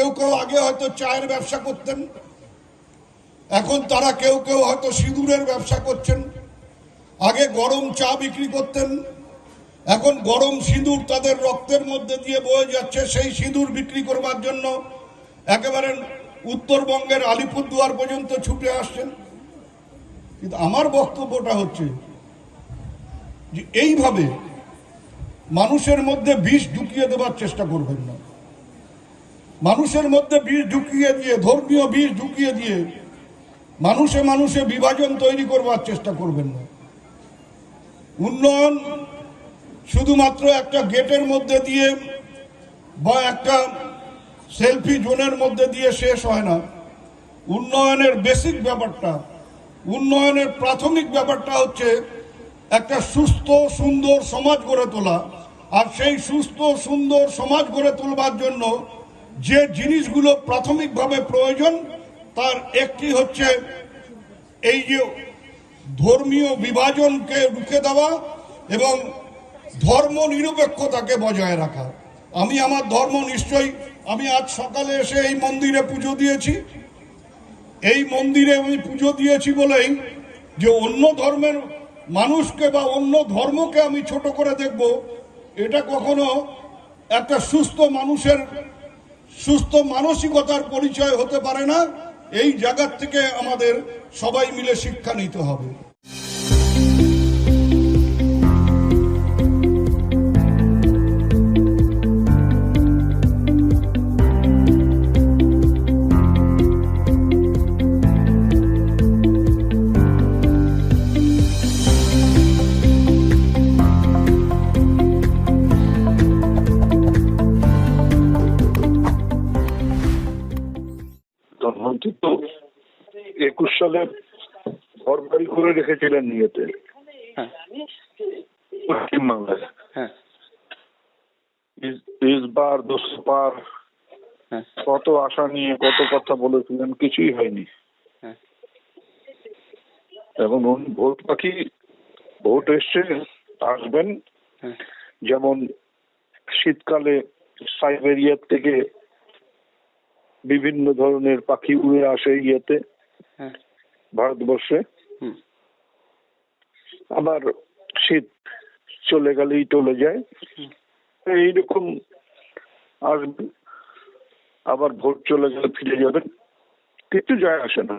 কেউ কেউ আগে হয়তো চায়ের ব্যবসা করতেন। এখন তারা কেউ কেউ হয়তো সিঁদুরের ব্যবসা করছেন। আগে গরম চা বিক্রি করতেন। এখন গরম সিঁদুর তাদের রক্তের মধ্যে দিয়ে বয়ে যাচ্ছে। সেই সিঁদুর বিক্রি করবার জন্য একেবারে উত্তরবঙ্গের আলিপুরদুয়ার পর্যন্ত ছুটে আসছেন। কিন্তু আমার বক্তব্যটা হচ্ছে যে, এইভাবে মানুষের মধ্যে বিষ ঢুকিয়ে দেওয়ার চেষ্টা করবেন না। মানুষের মধ্যে বিষ ঢুকিয়ে দিয়ে, ধর্মীয় বিষ ঢুকিয়ে দিয়ে মানুষে মানুষে বিভাজন তৈরি করবার চেষ্টা করবেন না। উন্নয়ন শুধুমাত্র একটা গেটের মধ্যে দিয়ে বা একটা সেলফি জোনের মধ্যে দিয়ে শেষ হয় না। উন্নয়নের বেসিক ব্যাপারটা, উন্নয়নের প্রাথমিক ব্যাপারটা হচ্ছে একটা সুস্থ, সুন্দর সমাজ গড়ে তোলা। আর সেই সুস্থ, সুন্দর সমাজ গড়ে তোলবার জন্য যে জিনিসগুলো প্রাথমিকভাবে প্রয়োজন, তার একটি হচ্ছে এই যে ধর্মীয় বিভাজনকে রুখে দেওয়া এবং ধর্ম নিরপেক্ষতাকে বজায় রাখা। আমি আমার ধর্ম নিশ্চয়ই, আমি আজ সকালে এসে এই মন্দিরে পুজো দিয়েছি। এই মন্দিরে আমি পুজো দিয়েছি বলেই যে অন্য ধর্মের মানুষকে বা অন্য ধর্মকে আমি ছোট করে দেখব, এটা কখনো একটা সুস্থ মানুষের সুস্থ মানসিকতার পরিচয় হতে পারে না, এই জায়গার থেকে আমাদের সবাই মিলে শিক্ষা নিতে হবে। প্রধানমন্ত্রী তো একুশ সালে ঘর বাড়ি করে রেখেছিলেন নিয়েতে হ্যাঁ। পশ্চিমবাংলায় হ্যাঁ ইসবার দোষপার হ্যাঁ। কত আশা নিয়ে কত কথা বলেছিলেন কিছুই হয়নি। হ্যাঁ। এখন উনি ভোট পাখি ভোট এসছে আসবেন। যেমন শীতকালে সাইবেরিয়ার থেকে বিভিন্ন ধরনের পাখি উড়ে আসে ইয়েতে হ্যাঁ। ভারতবর্ষে। হুম। আবার শীত চলে গেলেই চলে যায়। এইরকম আসবেন আবার ভোট চলে গেলে ফিরে যাবেন কিছু যায় আসে না।